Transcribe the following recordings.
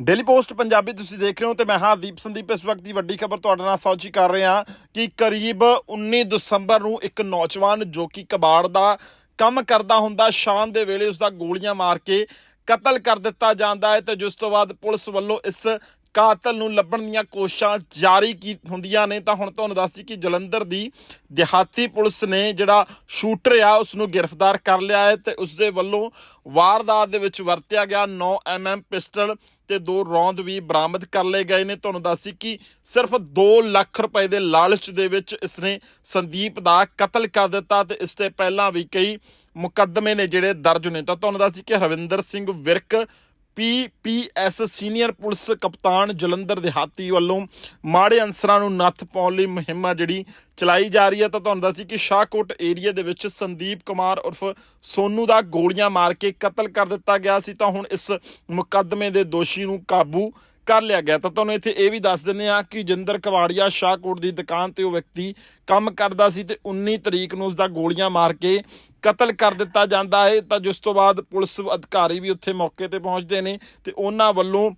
Daily post Punjabi ਤੁਸੀਂ ਦੇਖ ਰਹੇ ਹੋ ਤੇ ਮੈਂ ਹਾਂ ਦੀਪ ਸੰਦੀਪ ਇਸ ਵਕਤ ਦੀ ਵੱਡੀ ਖਬਰ ਤੁਹਾਡੇ ਨਾਲ ਸਾਂਝੀ ਕਰ ਰਿਹਾ ਕਿ ਕਰੀਬ 19 ਦਸੰਬਰ ਨੂੰ ਇੱਕ ਨੌਜਵਾਨ ਜੋ ਕਿ ਕਬਾੜ ਦਾ ਕੰਮ ਕਰਦਾ ਹੁੰਦਾ, ਸ਼ਾਮ ਦੇ ਵੇਲੇ ਉਸ ਦਾ ਗੋਲੀਆਂ ਮਾਰ ਕੇ ਕਤਲ ਕਰ ਦਿੱਤਾ ਜਾਂਦਾ ਹੈ ਤੇ ਜਿਸ ਤੋਂ ਬਾਅਦ ਪੁਲਿਸ ਵੱਲੋਂ ਇਸ ਕਾਤਲ ਨੂੰ ਲੱਭਣ ਦੀਆਂ ਕੋਸ਼ਿਸ਼ਾਂ ਜਾਰੀ ਕੀ ਹੁੰਦੀਆਂ ਨੇ ਤਾਂ ਹੁਣ ਤੁਹਾਨੂੰ ਦੱਸਦੀ ਕਿ ਜਲੰਧਰ ਦੀ ਦਿਹਾਤੀ ਪੁਲਿਸ ਨੇ ਜਿਹੜਾ ਸ਼ੂਟਰ ਆ ਉਸ ਨੂੰ ਗ੍ਰਿਫਤਾਰ ਕਰ ਲਿਆ ਹੈ ਤੇ ਉਸ ਦੇ ਵੱਲੋਂ ਵਾਰਦਾਤ ਦੇ ਵਿੱਚ ਵਰਤਿਆ ਗਿਆ 9 mm ਪਿਸਟਲ ਤੇ ਦੋ ਰੌਂਦ ਵੀ ਬਰਾਮਦ ਕਰ ਲਏ ਗਏ ਨੇ। ਤੁਹਾਨੂੰ ਦੱਸੀ ਕਿ ਸਿਰਫ 2 ਲੱਖ ਰੁਪਏ ਦੇ ਲਾਲਚ ਦੇ ਵਿੱਚ ਇਸਨੇ ਸੰਦੀਪ ਦਾ ਕਤਲ ਕਰ ਦਿੱਤਾ ਤੇ ਇਸ ਤੇ ਪਹਿਲਾਂ ਵੀ ਕਈ ਮੁਕੱਦਮੇ ਨੇ ਜਿਹੜੇ ਦਰਜ ਨੇ। ਤਾਂ ਤੁਹਾਨੂੰ ਦੱਸੀ ਕਿ Harvinder Singh Virk PPS senior police ਕਪਤਾਨ ਜਲੰਧਰ ਦਿਹਾਤੀ ਵੱਲੋਂ ਮਾੜੇ ਅਨਸਰਾਂ ਨੂੰ ਨੱਥ ਪਾਉਣ ਲਈ ਮੁਹਿੰਮ ਆ ਜਿਹੜੀ ਚਲਾਈ ਜਾ ਰਹੀ ਹੈ ਤਾਂ ਤੁਹਾਨੂੰ ਦੱਸੀ ਕਿ ਸ਼ਾਹਕੋਟ ਏਰੀਆ ਦੇ ਵਿੱਚ ਸੰਦੀਪ ਕੁਮਾਰ ਉਰਫ ਸੋਨੂ ਦਾ ਗੋਲੀਆਂ ਮਾਰ ਕੇ ਕਤਲ ਕਰ ਦਿੱਤਾ ਗਿਆ ਸੀ ਤਾਂ ਹੁਣ ਇਸ ਮੁਕੱਦਮੇ ਦੇ ਦੋਸ਼ੀ ਨੂੰ ਕਾਬੂ ਕਰ ਲਿਆ ਗਿਆ। ਤਾਂ ਤੁਹਾਨੂੰ ਇੱਥੇ ਇਹ ਵੀ ਦੱਸ ਦਿੰਦੇ ਆ ਕਿ ਜਿੰਦਰ ਕਵਾੜੀਆ ਸ਼ਾਹਕੋਟ ਦੀ ਦੁਕਾਨ ਤੇ ਉਹ ਵਿਅਕਤੀ ਕੰਮ ਕਰਦਾ ਸੀ ਤੇ 19 ਤਰੀਕ ਨੂੰ ਉਸ ਦਾ ਗੋਲੀਆਂ ਮਾਰ ਕੇ ਕਤਲ ਕਰ ਦਿੱਤਾ ਜਾਂਦਾ ਹੈ। ਤਾਂ ਜਿਸ ਤੋਂ ਬਾਅਦ ਪੁਲਿਸ ਅਧਿਕਾਰੀ ਵੀ ਉੱਥੇ ਮੌਕੇ ਤੇ ਪਹੁੰਚਦੇ ਨੇ ਤੇ ਉਹਨਾਂ ਵੱਲੋਂ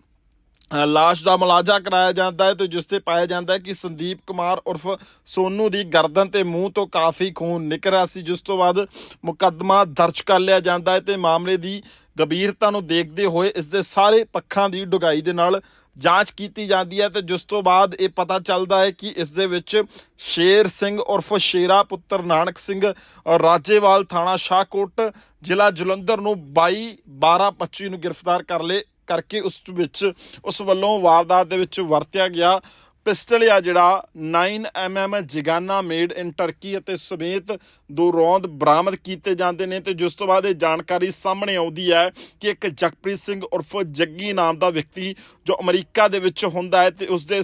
ਲਾਸ਼ ਦਾ ਮੁਲਾਜ਼ਾ ਕਰਾਇਆ ਜਾਂਦਾ ਹੈ ਤੇ ਜਿਸ ਤੇ ਪਾਇਆ ਜਾਂਦਾ ਹੈ ਕਿ ਸੰਦੀਪ ਕੁਮਾਰ ਉਰਫ ਸੋਨੂ ਦੀ ਗਰਦਨ ਤੇ ਮੂੰਹ ਤੋਂ ਕਾਫੀ ਖੂਨ ਨਿਕਲ ਰਿਹਾ ਸੀ, ਜਿਸ ਤੋਂ ਬਾਅਦ ਮੁਕੱਦਮਾ ਦਰਜ ਕਰ ਲਿਆ ਜਾਂਦਾ ਹੈ ਤੇ ਮਾਮਲੇ ਦੀ ਗੰਭੀਰਤਾ ਨੂੰ ਦੇਖਦੇ ਹੋਏ ਇਸ ਦੇ ਸਾਰੇ ਪੱਖਾਂ ਦੀ ਡੁਗਾਈ ਦੇ ਨਾਲ ਜਾਂਚ ਕੀਤੀ ਜਾਂਦੀ ਹੈ ਤੇ ਜਿਸ ਤੋਂ ਬਾਅਦ ਇਹ ਪਤਾ ਚੱਲਦਾ ਹੈ ਕਿ ਇਸ ਦੇ ਵਿੱਚ ਸ਼ੇਰ ਸਿੰਘ ਉਰਫ ਸ਼ੇਰਾ ਪੁੱਤਰ ਨਾਨਕ ਸਿੰਘ ਔਰ ਰਾਜੇਵਾਲ ਥਾਣਾ ਸ਼ਾਹਕੋਟ, ਜ਼ਿਲ੍ਹਾ ਜਲੰਧਰ ਨੂੰ 22 12 25 ਨੂੰ ਗ੍ਰਿਫਤਾਰ ਕਰ ਲਏ। ਕਰਕੇ ਉਸ ਵਿੱਚ, ਉਸ ਵੱਲੋਂ ਵਾਰਦਾਤ ਦੇ ਵਿੱਚ ਵਰਤਿਆ ਗਿਆ ਪਿਸਟਲ ਆ ਜਿਹੜਾ 9mm ਜਿਗਾਨਾ ਮੇਡ ਇਨ ਟਰਕੀ ਅਤੇ ਸਮੇਤ ਦੋ ਰੌਂਦ ਬਰਾਮਦ ਕੀਤੇ ਜਾਂਦੇ ਨੇ ਤੇ ਜਿਸ ਤੋਂ ਬਾਅਦ ਇਹ ਜਾਣਕਾਰੀ ਸਾਹਮਣੇ ਆਉਂਦੀ ਹੈ ਕਿ ਇੱਕ ਜਗਪ੍ਰੀਤ ਸਿੰਘ ਉਰਫ ਜੱਗੀ ਨਾਮ ਦਾ ਵਿਅਕਤੀ ਜੋ ਅਮਰੀਕਾ ਦੇ ਵਿੱਚ ਹੁੰਦਾ ਹੈ ਤੇ ਉਸ ਦੇ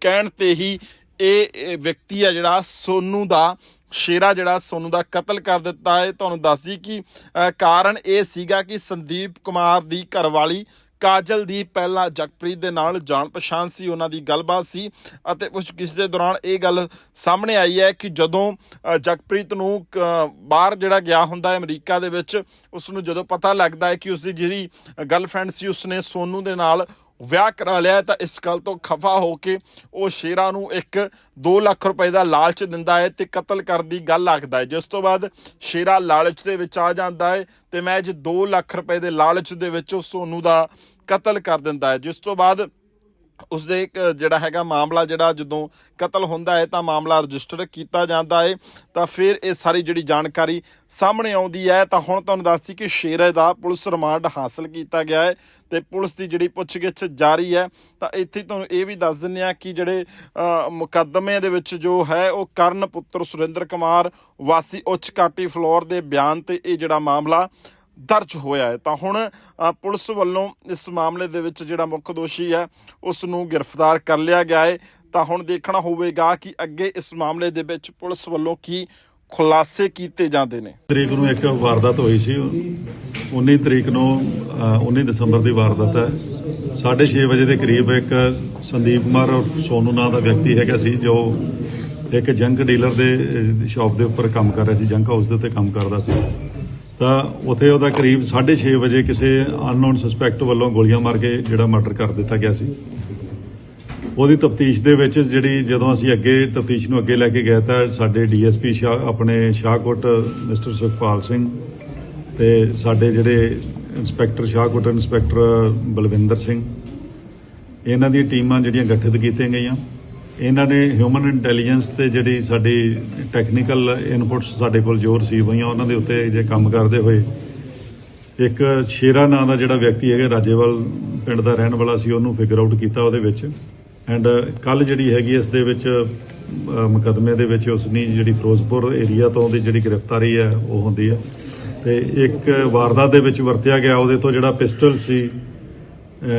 ਕਹਿਣ ਤੇ ਹੀ ਇਹ ਵਿਅਕਤੀ ਹੈ ਜਿਹੜਾ ਸੋਨੂ ਦਾ ਸ਼ੇਰਾ ਜਿਹੜਾ ਸੋਨੂ ਦਾ ਕਤਲ ਕਰ ਦਿੱਤਾ ਹੈ। ਤੁਹਾਨੂੰ ਦੱਸਦੀ ਕਿ ਕਾਰਨ ਇਹ ਸੀਗਾ ਕਿ ਸੰਦੀਪ ਕੁਮਾਰ ਦੀ ਘਰਵਾਲੀ ਕਾਜਲ ਦੀ ਪਹਿਲਾਂ ਜਗਪ੍ਰੀਤ ਦੇ ਨਾਲ ਜਾਣ ਪਛਾਣ ਸੀ ਉਹਨਾਂ ਦੀ ਗੱਲਬਾਤ ਸੀ ਅਤੇ ਉਸ ਕਿਸ ਦੇ ਦੌਰਾਨ ਇਹ ਗੱਲ ਸਾਹਮਣੇ ਆਈ ਹੈ ਕਿ ਜਦੋਂ ਜਗਪ੍ਰੀਤ ਨੂੰ ਅ, ਬਾਹਰ ਜਿਹੜਾ ਗਿਆ ਹੁੰਦਾ ਹੈ ਅਮਰੀਕਾ ਦੇ ਵਿੱਚ ਉਸ ਨੂੰ ਜਦੋਂ ਪਤਾ ਲੱਗਦਾ ਹੈ ਕਿ ਉਸ ਦੀ ਜਿਹੜੀ ਗਰਲਫ੍ਰੈਂਡ ਸੀ ਉਸਨੇ ਸੋਨੂ ਦੇ ਨਾਲ ਵਿਆਹ ਕਰਾ ਲਿਆ ਹੈ ਤਾਂ ਇਸ ਗੱਲ ਤੋਂ ਖਫਾ ਹੋ ਕੇ ਉਹ ਸ਼ੇਰਾ ਨੂੰ ਇੱਕ 2 ਲੱਖ ਰੁਪਏ ਦਾ ਲਾਲਚ ਦਿੰਦਾ ਹੈ ਤੇ ਕਤਲ ਕਰਨ ਦੀ ਗੱਲ ਆਖਦਾ ਹੈ। ਜਿਸ ਤੋਂ ਬਾਅਦ ਸ਼ੇਰਾ ਲਾਲਚ ਦੇ ਵਿੱਚ ਆ ਜਾਂਦਾ ਹੈ ਤੇ ਮੈਂ ਅੱਜ 2 ਲੱਖ ਰੁਪਏ ਦੇ ਲਾਲਚ ਦੇ ਵਿੱਚ ਉਹ ਸੋਨੂ ਦਾ ਕਤਲ ਕਰ ਦਿੰਦਾ ਹੈ। ਜਿਸ ਤੋਂ ਬਾਅਦ ਉਸਦੇ ਇੱਕ ਜਿਹੜਾ ਹੈਗਾ ਮਾਮਲਾ ਜਿਹੜਾ ਜਦੋਂ ਕਤਲ ਹੁੰਦਾ ਹੈ ਤਾਂ ਮਾਮਲਾ ਰਜਿਸਟਰ ਕੀਤਾ ਜਾਂਦਾ ਹੈ। ਤਾਂ ਫਿਰ ਇਹ ਸਾਰੀ ਜਿਹੜੀ ਜਾਣਕਾਰੀ ਸਾਹਮਣੇ ਆਉਂਦੀ ਹੈ। ਤਾਂ ਹੁਣ ਤੁਹਾਨੂੰ ਦੱਸਦੀ ਕਿ ਸ਼ੇਰੇ ਦਾ ਪੁਲਿਸ ਰਿਮਾਂਡ ਹਾਸਲ ਕੀਤਾ ਗਿਆ ਹੈ ਤੇ ਪੁਲਿਸ ਦੀ ਜਿਹੜੀ ਪੁੱਛਗਿੱਛ ਜਾਰੀ ਹੈ। ਤਾਂ ਇੱਥੇ ਤੁਹਾਨੂੰ ਇਹ ਵੀ ਦੱਸ ਦਿੰਦੇ ਆ ਕਿ ਜਿਹੜੇ ਮੁਕੱਦਮੇ ਦੇ ਵਿੱਚ ਜੋ ਹੈ ਉਹ ਕਰਨ ਪੁੱਤਰ ਸੁਰਿੰਦਰ ਕੁਮਾਰ ਵਾਸੀ ਉੱਚ ਕਾਟੀ ਫਲੋਰ ਦੇ ਬਿਆਨ ਤੇ ਇਹ ਜਿਹੜਾ ਮਾਮਲਾ ਦਰਜ ਹੋਇਆ ਹੈ ਤਾਂ ਹੁਣ ਪੁਲਿਸ ਵੱਲੋਂ ਇਸ ਮਾਮਲੇ ਦੇ ਵਿੱਚ ਜਿਹੜਾ ਮੁੱਖ ਦੋਸ਼ੀ ਹੈ ਉਸ ਨੂੰ ਗ੍ਰਿਫਤਾਰ ਕਰ ਲਿਆ ਗਿਆ ਹੈ। ਤਾਂ ਹੁਣ ਦੇਖਣਾ ਹੋਵੇਗਾ ਕਿ ਅੱਗੇ ਇਸ ਮਾਮਲੇ ਦੇ ਵਿੱਚ ਪੁਲਿਸ ਵੱਲੋਂ ਕੀ ਖੁਲਾਸੇ ਕੀਤੇ ਜਾਂਦੇ ਨੇ। ਤਰੀਕ ਨੂੰ ਇੱਕ ਵਾਰਦਾਤ ਹੋਈ ਸੀ। 19 ਤਰੀਕ ਨੂੰ ਅ, 19 ਦਸੰਬਰ ਦੀ ਵਾਰਦਾਤ ਹੈ। 6:30 ਵਜੇ ਦੇ ਕਰੀਬ ਇੱਕ ਸੰਦੀਪ ਕੁਮਾਰ ਔਰ ਸੋਨੂ ਨਾਂ ਦਾ ਵਿਅਕਤੀ ਹੈਗਾ ਸੀ ਜੋ ਇੱਕ ਜੰਕ ਡੀਲਰ ਦੇ ਸ਼ਾਪ ਦੇ ਉੱਪਰ ਕੰਮ ਕਰ ਰਿਹਾ ਸੀ ਜੰਕ ਹਾਊਸ ਦੇ ਉੱਤੇ ਕੰਮ ਕਰਦਾ ਸੀ। ਤਾਂ ਉੱਥੇ ਉਹਦਾ ਕਰੀਬ 6:30 ਵਜੇ ਕਿਸੇ ਅਨਨੋਨ ਸਸਪੈਕਟ ਵੱਲੋਂ ਗੋਲੀਆਂ ਮਾਰ ਕੇ ਜਿਹੜਾ ਮਰਡਰ ਕਰ ਦਿੱਤਾ ਗਿਆ ਸੀ। ਉਹਦੀ ਤਫਤੀਸ਼ ਦੇ ਵਿੱਚ ਜਿਹੜੀ ਜਦੋਂ ਅਸੀਂ ਅੱਗੇ ਤਫਤੀਸ਼ ਨੂੰ ਅੱਗੇ ਲੈ ਕੇ ਗਏ ਤਾਂ ਸਾਡੇ ਡੀਐਸਪੀ ਸ਼ਾਹ ਆਪਣੇ ਸ਼ਾਹਕੋਟ ਮਿਸਟਰ ਸੁਖਪਾਲ ਸਿੰਘ ਤੇ ਸਾਡੇ ਜਿਹੜੇ ਇੰਸਪੈਕਟਰ, ਸ਼ਾਹਕੋਟ ਇੰਸਪੈਕਟਰ ਬਲਵਿੰਦਰ ਸਿੰਘ, ਇਹਨਾਂ ਦੀ ਟੀਮਾਂ ਜਿਹੜੀਆਂ ਗਠਿਤ ਕੀਤੀਆਂ ਗਈਆਂ। ਇਹਨਾਂ ਨੇ ਹਿਊਮਨ ਇੰਟੈਲੀਜੈਂਸ ਤੇ ਜਿਹੜੀ ਸਾਡੀ ਟੈਕਨੀਕਲ ਇਨਪੁਟਸ ਸਾਡੇ ਕੋਲ ਜੋ ਰਿਸੀਵ ਹੋਈਆਂ ਉਹਨਾਂ ਦੇ ਉੱਤੇ ਜੇ ਕੰਮ ਕਰਦੇ ਹੋਏ। ਇੱਕ ਸ਼ੇਰਾ ਨਾਂ ਦਾ ਜਿਹੜਾ ਵਿਅਕਤੀ ਹੈਗਾ ਰਾਜੇਵਾਲ ਪਿੰਡ ਦਾ ਰਹਿਣ ਵਾਲਾ ਸੀ ਉਹਨੂੰ ਫਿਗਰ ਆਊਟ ਕੀਤਾ ਉਹਦੇ ਵਿੱਚ। ਐਂਡ ਕੱਲ ਜਿਹੜੀ ਹੈਗੀ ਇਸ ਦੇ ਵਿੱਚ ਅ, ਮੁਕੱਦਮੇ ਦੇ ਵਿੱਚ ਉਸ ਦੀ ਜਿਹੜੀ ਫਿਰੋਜ਼ਪੁਰ ਏਰੀਆ ਤੋਂ ਉਹਦੀ ਜਿਹੜੀ ਗ੍ਰਿਫਤਾਰੀ ਹੈ ਉਹ ਹੁੰਦੀ ਹੈ ਤੇ ਇੱਕ ਵਾਰਦਾਤ ਦੇ ਵਿੱਚ ਵਰਤਿਆ ਗਿਆ ਉਹਦੇ ਤੋਂ ਜਿਹੜਾ ਪਿਸਟਲ ਸੀ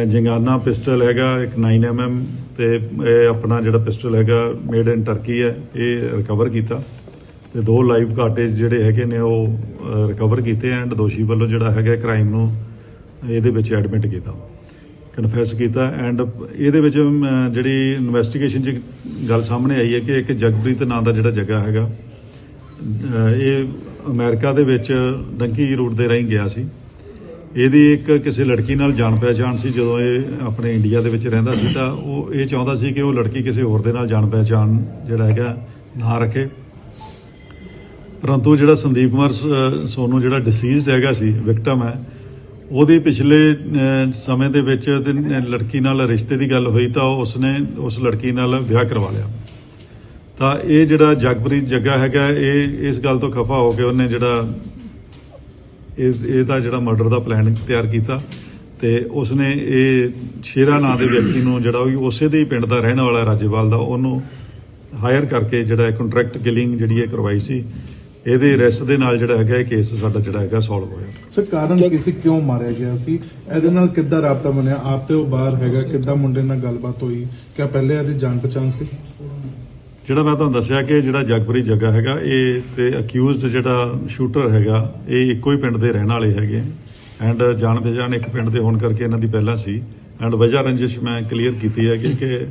ਜੰਗਾਨਾ ਪਿਸਟਲ ਹੈਗਾ, ਇੱਕ 9mm ਤੇ ਇਹ ਆਪਣਾ ਜਿਹੜਾ ਪਿਸਟਲ ਹੈਗਾ ਮੇਡ ਇਨ ਟਰਕੀ ਹੈ, ਇਹ ਰਿਕਵਰ ਕੀਤਾ। ਤੇ ਦੋ ਲਾਈਵ ਕਾਟੇਜ ਜਿਹੜੇ ਹੈਗੇ ਨੇ ਉਹ ਰਿਕਵਰ ਕੀਤੇ ਐਂਡ ਦੋਸ਼ੀ ਵੱਲੋਂ ਜਿਹੜਾ ਹੈਗਾ ਕ੍ਰਾਈਮ ਨੂੰ ਇਹਦੇ ਵਿੱਚ ਐਡਮਿਟ ਕੀਤਾ। ਕਨਫੈਸ ਕੀਤਾ ਐਂਡ ਇਹਦੇ ਵਿੱਚ ਜਿਹੜੀ ਇਨਵੈਸਟੀਗੇਸ਼ਨ 'ਚ ਗੱਲ ਸਾਹਮਣੇ ਆਈ ਹੈ ਕਿ ਇੱਕ ਜਗਪ੍ਰੀਤ ਨਾਂ ਦਾ ਜਿਹੜਾ ਜਗ੍ਹਾ ਹੈਗਾ ਇਹ ਅਮਰੀਕਾ ਦੇ ਵਿੱਚ ਡੰਕੀ ਰੂਟ ਦੇ ਰਾਹੀਂ ਗਿਆ ਸੀ। ਇਹਦੀ ਇੱਕ ਕਿਸੇ ਲੜਕੀ ਨਾਲ ਜਾਣ ਪਹਿਚਾਣ ਸੀ, ਜਦੋਂ ਇਹ ਆਪਣੇ ਇੰਡੀਆ ਦੇ ਵਿੱਚ ਰਹਿੰਦਾ ਸੀ, ਤਾਂ ਉਹ ਇਹ ਚਾਹੁੰਦਾ ਸੀ ਕਿ ਉਹ ਲੜਕੀ ਕਿਸੇ ਹੋਰ ਦੇ ਨਾਲ ਜਾਣ ਪਹਿਚਾਣ ਜਿਹੜਾ ਹੈਗਾ, ਨਾ ਰੱਖੇ। ਪਰੰਤੂ ਜਿਹੜਾ ਸੰਦੀਪ ਕੁਮਾਰ ਸ- ਸੋਨੂ ਜਿਹੜਾ ਡਿਸੀਜ਼ਡ ਹੈਗਾ ਸੀ ਵਿਕਟਮ ਹੈ, ਉਹਦੇ ਪਿਛਲੇ ਸਮੇਂ ਦੇ ਵਿੱਚ ਲੜਕੀ ਨਾਲ ਰਿਸ਼ਤੇ ਦੀ ਗੱਲ ਹੋਈ, ਤਾਂ ਉਸਨੇ ਉਸ ਲੜਕੀ ਨਾਲ ਵਿਆਹ ਕਰਵਾ ਲਿਆ। ਤਾਂ ਇਹ ਜਿਹੜਾ ਜਗਪ੍ਰੀਤ ਜੱਗਾ ਹੈਗਾ, ਇਹ, ਇਸ ਗੱਲ ਤੋਂ ਖਫਾ ਹੋ ਕੇ ਉਹਨੇ ਜਿਹੜਾ ਇਹ ਇਹਦਾ ਜਿਹੜਾ ਮਰਡਰ ਦਾ ਪਲਾਨ ਤਿਆਰ ਕੀਤਾ ਤੇ ਉਸਨੇ ਇਹ ਸ਼ੇਰਾ ਨਾਂ ਦੇ ਵਿਅਕਤੀ ਨੂੰ ਜਿਹੜਾ ਉਹ ਉਸੇ ਦੇ ਹੀ ਪਿੰਡ ਦਾ ਰਹਿਣ ਵਾਲਾ ਰਾਜੇਵਾਲ ਦਾ ਉਹਨੂੰ ਹਾਇਰ ਕਰਕੇ ਜਿਹੜਾ ਕੰਟਰੈਕਟ ਕਿਲਿੰਗ ਜਿਹੜੀ ਇਹ ਕਰਵਾਈ ਸੀ ਇਹਦੇ ਅਰੈਸਟ ਦੇ ਨਾਲ ਜਿਹੜਾ ਹੈਗਾ ਇਹ ਕੇਸ ਸਾਡਾ ਜਿਹੜਾ ਹੈਗਾ ਸੋਲਵ ਹੋਇਆ। ਸਰ ਕਾਰਨ ਕਿਸੇ ਕਿਉਂ ਮਾਰਿਆ ਗਿਆ ਸੀ? ਇਹਦੇ ਨਾਲ ਕਿੱਦਾਂ ਰਾਬਤਾ ਬਣਿਆ? ਆਪ ਤੇ ਉਹ ਬਾਹਰ ਹੈਗਾ ਕਿੱਦਾਂ ਮੁੰਡੇ ਨਾਲ ਗੱਲਬਾਤ ਹੋਈ? ਕਿਆ ਪਹਿਲੇ ਇਹਦੀ ਜਾਣ ਪਛਾਣ ਸੀ? ਜਿਹੜਾ ਮੈਂ ਤੁਹਾਨੂੰ ਦੱਸਿਆ ਕਿ ਜਿਹੜਾ ਜਗਪੁਰੀ ਜੱਗਾ ਹੈਗਾ ਇਹ ਤੇ ਅਕਿਊਜ਼ਡ ਜਿਹੜਾ ਸ਼ੂਟਰ ਹੈਗਾ ਇਹ ਇੱਕੋ ਹੀ ਪਿੰਡ ਦੇ ਰਹਿਣ ਵਾਲੇ ਹੈਗੇ। ਐਂਡ ਜਾਣ ਪਛਾਣ ਇੱਕ ਪਿੰਡ ਦੇ ਹੋਣ ਕਰਕੇ ਇਹਨਾਂ ਦੀ ਪਹਿਲਾਂ ਸੀ। ਐਂਡ ਵਜ੍ਹਾ ਰੰਜਿਸ਼ ਮੈਂ ਕਲੀਅਰ ਕੀਤੀ ਹੈ ਕਿ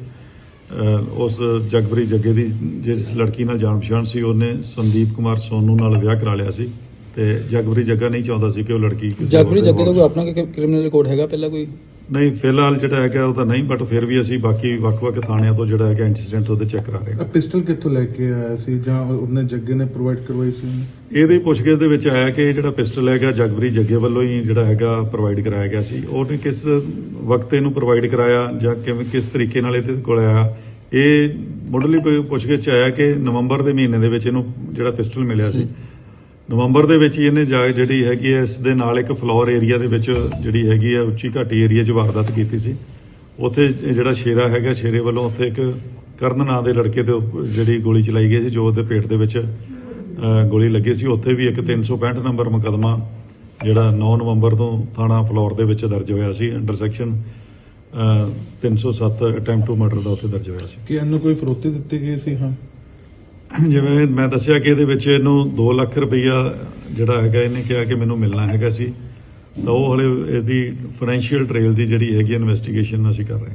ਉਸ ਜਗਪੁਰੀ ਜੱਗੇ ਦੀ ਜਿਸ ਲੜਕੀ ਨਾਲ ਜਾਣ ਪਛਾਣ ਸੀ ਉਹਨੇ ਸੰਦੀਪ ਕੁਮਾਰ ਸੋਨੂ ਨਾਲ ਵਿਆਹ ਕਰਾ ਲਿਆ ਸੀ। ਤੇ ਜਗਪੁਰੀ ਜੱਗਾ ਨਹੀਂ ਚਾਹੁੰਦਾ ਸੀ ਕਿ ਉਹ ਲੜਕੀ ਦੇ ਜੱਗੇ ਦਾ ਕੋਈ ਆਪਣਾ ਕ੍ਰਿਮੀਨਲ ਰਿਕਾਰਡ ਹੈਗਾ ਪਹਿਲਾਂ ਕੋਈ? ਨਹੀਂ ਫਿਲਹਾਲ ਜਿਹੜਾ ਹੈਗਾ ਉਹ ਤਾਂ ਨਹੀਂ ਬਟ ਫਿਰ ਵੀ ਅਸੀਂ ਬਾਕੀ ਵੱਖ-ਵੱਖ ਥਾਣਿਆਂ ਤੋਂ ਜਿਹੜਾ ਹੈਗਾ ਇੰਸੀਡੈਂਟ ਉਹਦੇ ਚੈੱਕ ਕਰਾ ਰਹੇ ਹਾਂ। ਪਿਸਟਲ ਕਿੱਥੋਂ ਲੈ ਕੇ ਆਇਆ ਸੀ ਜਾਂ ਉਹਨੇ ਜੱਗੇ ਨੇ ਪ੍ਰੋਵਾਈਡ ਕਰਵਾਈ ਸੀ? ਇਹਦੇ ਪੁੱਛਗਿੱਛ ਦੇ ਵਿੱਚ ਆਇਆ ਕਿ ਇਹ ਜਿਹੜਾ ਪਿਸਟਲ ਹੈਗਾ ਜਗਬਰੀ ਜੱਗੇ ਵੱਲੋਂ ਹੀ ਜਿਹੜਾ ਹੈਗਾ ਪ੍ਰੋਵਾਈਡ ਕਰਾਇਆ ਗਿਆ ਸੀ। ਉਹਨੇ ਕਿਸ ਵਕਤ ਇਹਨੂੰ ਪ੍ਰੋਵਾਈਡ ਕਰਾਇਆ ਜਾਂ ਕਿਵੇਂ ਕਿਸ ਤਰੀਕੇ ਨਾਲ ਇਹਦੇ ਕੋਲ ਆਇਆ? ਇਹ ਮੁੱਢਲੀ ਪੁੱਛਗਿੱਛ 'ਚ ਆਇਆ ਕਿ ਨਵੰਬਰ ਦੇ ਮਹੀਨੇ ਦੇ ਵਿੱਚ ਇਹਨੂੰ ਜਿਹੜਾ ਪਿਸਟਲ ਮਿਲਿਆ ਸੀ। ਨਵੰਬਰ ਦੇ ਵਿੱਚ ਹੀ ਇਹਨੇ ਜਾ ਜਿਹੜੀ ਹੈਗੀ ਹੈ, ਇਸ ਦੇ ਨਾਲ ਇੱਕ ਫਲੋਰ ਏਰੀਆ ਦੇ ਵਿੱਚ ਜਿਹੜੀ ਹੈਗੀ ਹੈ, ਉੱਚੀ ਘਾਟੀ ਏਰੀਆ 'ਚ ਵਾਰਦਾਤ ਕੀਤੀ ਸੀ। ਉੱਥੇ ਜਿਹੜਾ ਸ਼ੇਰਾ ਹੈਗਾ, ਸ਼ੇਰੇ ਵੱਲੋਂ ਉੱਥੇ ਇੱਕ ਕਰਨ ਨਾਂ ਦੇ ਲੜਕੇ ਤੇ ਉੱਪ- ਜਿਹੜੀ ਗੋਲੀ ਚਲਾਈ ਗਈ ਸੀ, ਜੋ ਉਹਦੇ ਪੇਟ ਦੇ ਵਿੱਚ ਗੋਲੀ ਲੱਗੀ ਸੀ। ਉੱਥੇ ਵੀ ਇੱਕ 365 ਨੰਬਰ ਮੁਕਦਮਾ ਜਿਹੜਾ 9 ਨਵੰਬਰ ਤੋਂ ਥਾਣਾ ਫਲੋਰ ਦੇ ਵਿੱਚ ਦਰਜ ਹੋਇਆ ਸੀ। Under section 307 attempt to murder ਦਾ ਉੱਥੇ ਦਰਜ ਹੋਇਆ ਸੀ। ਕਿ ਇਹਨੂੰ ਕੋਈ ਫਰੋਤੀ ਦਿੱਤੀ ਗਈ ਸੀ, ਹਾਂ? ਜਿਵੇਂ ਮੈਂ ਦੱਸਿਆ ਕਿ ਇਹਦੇ ਵਿੱਚ ਇਹਨੂੰ 2 ਲੱਖ ਰੁਪਈਆ ਜਿਹੜਾ ਹੈਗਾ, ਇਹਨੇ ਕਿਹਾ ਕਿ ਮੈਨੂੰ ਮਿਲਣਾ ਹੈਗਾ ਸੀ। ਤਾਂ ਉਹ ਹਲੇ ਇਹਦੀ ਫਾਈਨੈਂਸ਼ੀਅਲ ਟ੍ਰੇਲ ਦੀ ਜਿਹੜੀ ਹੈਗੀ ਇਨਵੈਸਟੀਗੇਸ਼ਨ ਅਸੀਂ ਕਰ ਰਹੇ ਹਾਂ।